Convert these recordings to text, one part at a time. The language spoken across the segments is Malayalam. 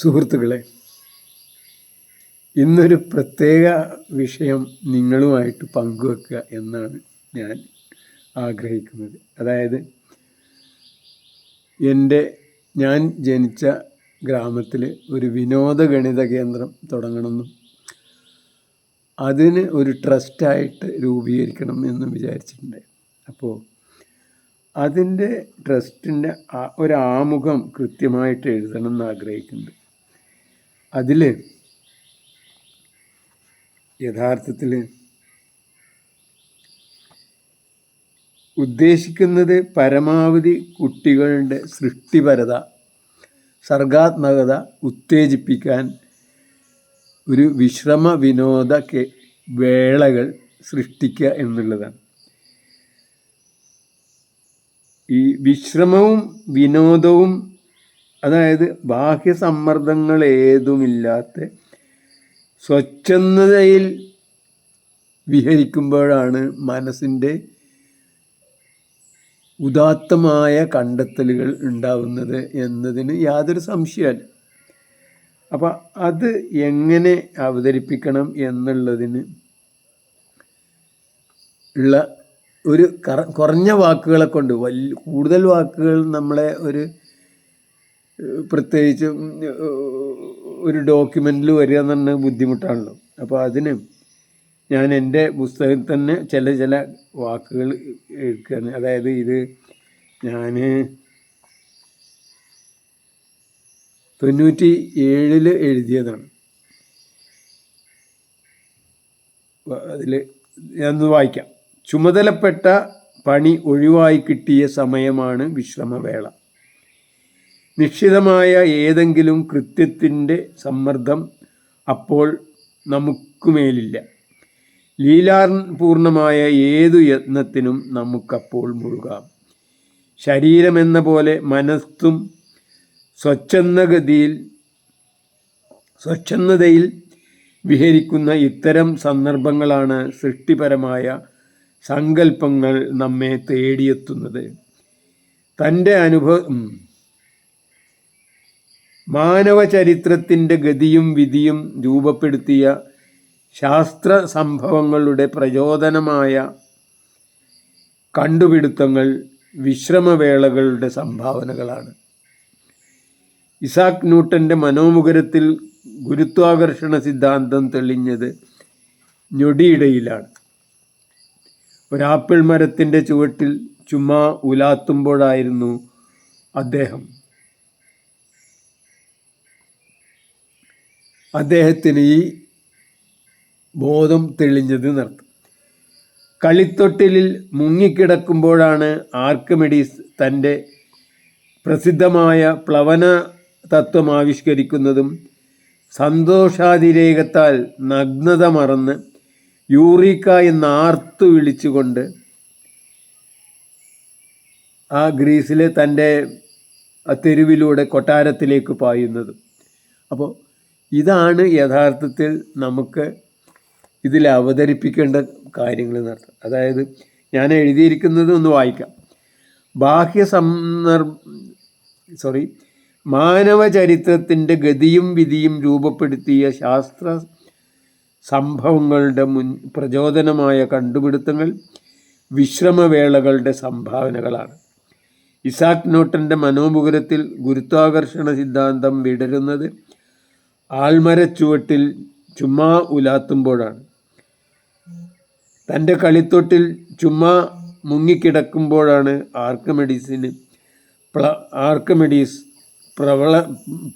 സുഹൃത്തുക്കളെ ഇന്നൊരു പ്രത്യേക വിഷയം നിങ്ങളുമായിട്ട് പങ്കുവെക്കുക എന്നാണ് ഞാൻ ആഗ്രഹിക്കുന്നത്. അതായത് എന്റെ ഞാൻ ജനിച്ച ഗ്രാമത്തിൽ ഒരു വിനോദ ഗണിത കേന്ദ്രം തുടങ്ങണമെന്നും അതിന് ഒരു ട്രസ്റ്റായിട്ട് രൂപീകരിക്കണം എന്നും വിചാരിച്ചിട്ടുണ്ട്. അപ്പോൾ അതിന്റെ ട്രസ്റ്റിന്റെ ഒരു ആമുഖം കൃത്യമായിട്ട് എഴുതണം എന്ന് ആഗ്രഹിക്കുന്നുണ്ട് അതിൽ യഥാർത്ഥത്തിൽ ഉദ്ദേശിക്കുന്നത് പരമാവധി കുട്ടികളുടെ സൃഷ്ടിപരത സർഗാത്മകത ഉത്തേജിപ്പിക്കാൻ ഒരു വിശ്രമ വിനോദ വേളകൾ സൃഷ്ടിക്കുക എന്നുള്ളതാണ്. ഈ വിശ്രമവും വിനോദവും അതായത് ബാഹ്യ സമ്മർദ്ദങ്ങൾ ഏതുമില്ലാത്ത സ്വച്ഛന്ദതയിൽ വിഹരിക്കുമ്പോഴാണ് മനസ്സിന്റെ ഉദാത്തമായ കണ്ടെത്തലുകൾ ഉണ്ടാവുന്നത് എന്നതിന് യാതൊരു സംശയമല്ല. അപ്പം അത് എങ്ങനെ അവതരിപ്പിക്കണം എന്നുള്ളതിന് ഉള്ള ഒരു കറ കുറഞ്ഞ വാക്കുകളെ കൊണ്ട് വലിയ കൂടുതൽ വാക്കുകൾ നമ്മളെ ഒരു പ്രത്യേകിച്ച് ഒരു ഡോക്യുമെന്റിൽ വരിക എന്ന് പറഞ്ഞാൽ ബുദ്ധിമുട്ടാണല്ലോ. അപ്പോൾ അതിന് ഞാൻ എന്റെ പുസ്തകത്തിൽ തന്നെ ചില ചില വാക്കുകൾ എടുക്കുകയാണ് അതായത് ഇത് ഞാൻ തൊണ്ണൂറ്റി ഏഴിൽ എഴുതിയതാണ് അതിൽ ഞാനൊന്ന് വായിക്കാം. ചുമതലപ്പെട്ട പണി ഒഴിവായി കിട്ടിയ സമയമാണ് വിശ്രമവേള. നിശ്ചിതമായ ഏതെങ്കിലും കൃത്യത്തിന്റെ സമ്മർദ്ദം അപ്പോൾ നമുക്കുമേലില്ല. ലീലാപൂർണമായ ഏതു യത്നത്തിനും നമുക്കപ്പോൾ മുഴുകാം. ശരീരമെന്ന പോലെ മനസ്സും സ്വച്ഛന്ദഗതിയിൽ സ്വച്ഛന്ദതയിൽ വിഹരിക്കുന്ന ഇത്തരം സന്ദർഭങ്ങളാണ് സൃഷ്ടിപരമായ സങ്കല്പങ്ങൾ നമ്മെ തേടിയെത്തുന്നത്. തന്റെ അനുഭവം മാനവ ചരിത്രത്തിന്റെ ഗതിയും വിധിയും രൂപപ്പെടുത്തിയ ശാസ്ത്ര സംഭവങ്ങളുടെ പ്രചോദനമായ കണ്ടുപിടുത്തങ്ങൾ വിശ്രമവേളകളുടെ സംഭാവനകളാണ്. ഇസാക്ക് ന്യൂട്ടന്റെ മനോമുഖരത്തിൽ ഗുരുത്വാകർഷണ സിദ്ധാന്തം തെളിഞ്ഞത് ഞൊടിയിടയിലാണ്. ഒരാപ്പിൾ മരത്തിന്റെ ചുവട്ടിൽ ചുമ്മാ ഉലാത്തുമ്പോഴായിരുന്നു അദ്ദേഹം. അദ്ദേഹത്തിന് ഈ ബോധം തെളിഞ്ഞത് നടത്തും കളിത്തൊട്ടിലിൽ മുങ്ങിക്കിടക്കുമ്പോഴാണ് ആർക്കമെഡീസ് തന്റെ പ്രസിദ്ധമായ പ്ലവന തത്വം ആവിഷ്കരിക്കുന്നതും സന്തോഷാതിരേകത്താൽ നഗ്നത മറന്ന് യൂറിക്ക എന്ന് ആർത്തു വിളിച്ചുകൊണ്ട് ആ ഗ്രീസിലെ തന്റെ തെരുവിലൂടെ കൊട്ടാരത്തിലേക്ക് പായുന്നത്. അപ്പോൾ ഇതാണ് യഥാർത്ഥത്തിൽ നമുക്ക് ഇതിൽ അവതരിപ്പിക്കേണ്ട കാര്യങ്ങൾ നടത്തും അതായത് ഞാൻ എഴുതിയിരിക്കുന്നത് ഒന്ന് വായിക്കാം. ബാഹ്യ സന്ദർഭ സോറി മാനവ ചരിത്രത്തിന്റെ ഗതിയും വിധിയും രൂപപ്പെടുത്തിയ ശാസ്ത്ര സംഭവങ്ങളുടെ മുൻ പ്രചോദനമായ കണ്ടുപിടുത്തങ്ങൾ വിശ്രമവേളകളുടെ സംഭാവനകളാണ്. ഇസാക് ന്യൂട്ടന്റെ മനോമുകുരത്തിൽ ഗുരുത്വാകർഷണ സിദ്ധാന്തം വിടരുന്നത് ആൽമരച്ചുവട്ടിൽ ചുമ്മാ ഉലാത്തുമ്പോഴാണ്. തന്റെ കളിത്തൊട്ടിൽ ചുമ്മാ മുങ്ങിക്കിടക്കുമ്പോഴാണ് ആർക്കമെഡീസിന് പ്ല ആർക്കമെഡീസ് പ്രവള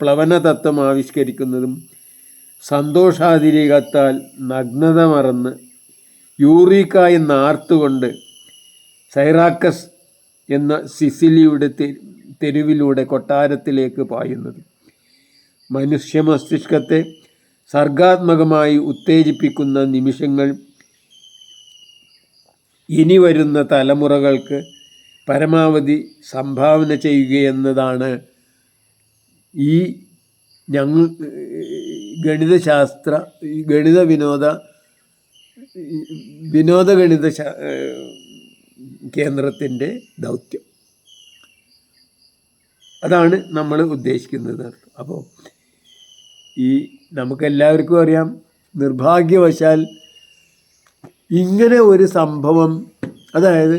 പ്ലവന തത്വം ആവിഷ്കരിക്കുന്നതും സന്തോഷാതിരികത്താൽ നഗ്നത മറന്ന് യൂറീക്ക നാർത്തുകൊണ്ട് സൈറാക്കസ് എന്ന സിസിലിയുടെ തെരുവിലൂടെ കൊട്ടാരത്തിലേക്ക് പായുന്നത്. മനുഷ്യ മസ്തിഷ്കത്തെ സർഗാത്മകമായി ഉത്തേജിപ്പിക്കുന്ന നിമിഷങ്ങൾ ഇനി വരുന്ന തലമുറകൾക്ക് പരമാവധി സംഭാവന ചെയ്യുകയെന്നതാണ് ഈ ഞങ്ങൾ ഗണിതശാസ്ത്ര ഗണിത വിനോദ വിനോദ ഗണിത ശാ- കേന്ദ്രത്തിന്റെ ദൗത്യം. അതാണ് നമ്മൾ ഉദ്ദേശിക്കുന്നത്. അപ്പോൾ ഈ നമുക്കെല്ലാവർക്കും അറിയാം നിർഭാഗ്യവശാൽ ഇങ്ങനെ ഒരു സംഭവം അതായത്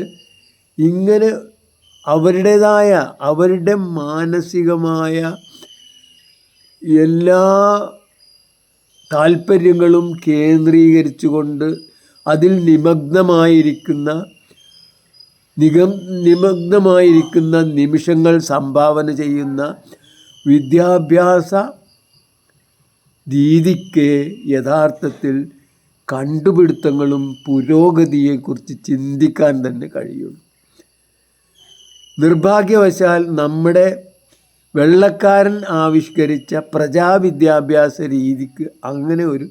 ഇങ്ങനെ അവരുടേതായ അവരുടെ മാനസികമായ എല്ലാ താല്പര്യങ്ങളും കേന്ദ്രീകരിച്ചുകൊണ്ട് അതിൽ നിമഗ്നമായിരിക്കുന്ന നിഗം നിമഗ്നമായിരിക്കുന്ന നിമിഷങ്ങൾ സംഭാവന ചെയ്യുന്ന വിദ്യാഭ്യാസ രീതിക്ക് യഥാർത്ഥത്തിൽ കണ്ടുപിടുത്തങ്ങളും പുരോഗതിയെക്കുറിച്ച് ചിന്തിക്കാൻ തന്നെ കഴിയുള്ളൂ. നിർഭാഗ്യവശാൽ നമ്മുടെ വെള്ളക്കാരൻ ആവിഷ്കരിച്ച പ്രജാവിദ്യാഭ്യാസ രീതിക്ക് അങ്ങനെ ഒരു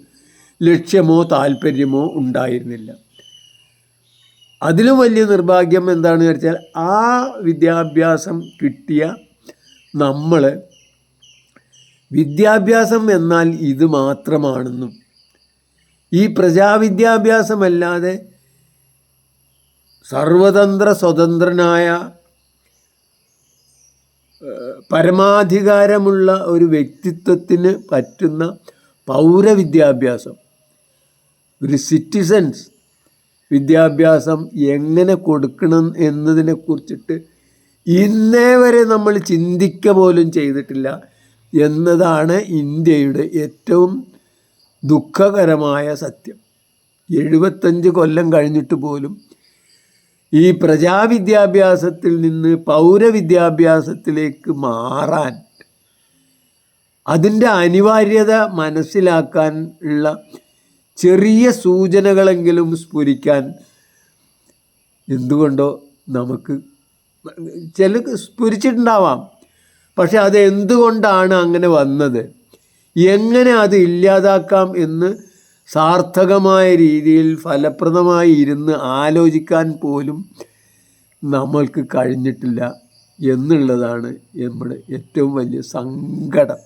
ലക്ഷ്യമോ താല്പര്യമോ ഉണ്ടായിരുന്നില്ല. അതിലും വലിയ നിർഭാഗ്യം എന്താണെന്ന് വെച്ചാൽ ആ വിദ്യാഭ്യാസം കിട്ടിയ നമ്മൾ വിദ്യാഭ്യാസം എന്നാൽ ഇത് മാത്രമാണെന്നും ഈ പ്രജാവിദ്യാഭ്യാസമല്ലാതെ സർവതന്ത്ര സ്വതന്ത്രനായ പരമാധികാരമുള്ള ഒരു വ്യക്തിത്വത്തിന് പറ്റുന്ന പൗരവിദ്യാഭ്യാസം ഒരു സിറ്റിസൻസ് വിദ്യാഭ്യാസം എങ്ങനെ കൊടുക്കണം എന്നതിനെ കുറിച്ചിട്ട് ഇന്നേ വരെ നമ്മൾ ചിന്തിക്ക പോലും ചെയ്തിട്ടില്ല. എന്നതാണ് ഇന്ത്യയുടെ ഏറ്റവും ദുഃഖകരമായ സത്യം. എഴുപത്തഞ്ച് കൊല്ലം കഴിഞ്ഞിട്ട് പോലും ഈ പ്രജാവിദ്യാഭ്യാസത്തിൽ നിന്ന് പൗരവിദ്യാഭ്യാസത്തിലേക്ക് മാറാൻ അതിന്റെ അനിവാര്യത മനസ്സിലാക്കാൻ ഉള്ള ചെറിയ സൂചനകളെങ്കിലും സ്ഫുരിക്കാൻ എന്തുകൊണ്ടോ നമുക്ക് ചില സ്ഫുരിച്ചിട്ടുണ്ടാവാം. പക്ഷെ അത് എന്തുകൊണ്ടാണ് അങ്ങനെ വന്നത്? എങ്ങനെ അത് ഇല്ലാതാക്കാം എന്ന് സാർത്ഥകമായ രീതിയിൽ ഫലപ്രദമായി ഇരുന്ന് ആലോചിക്കാൻ പോലും നമ്മൾക്ക് കഴിഞ്ഞിട്ടില്ല എന്നുള്ളതാണ് നമ്മുടെ ഏറ്റവും വലിയ സങ്കടം.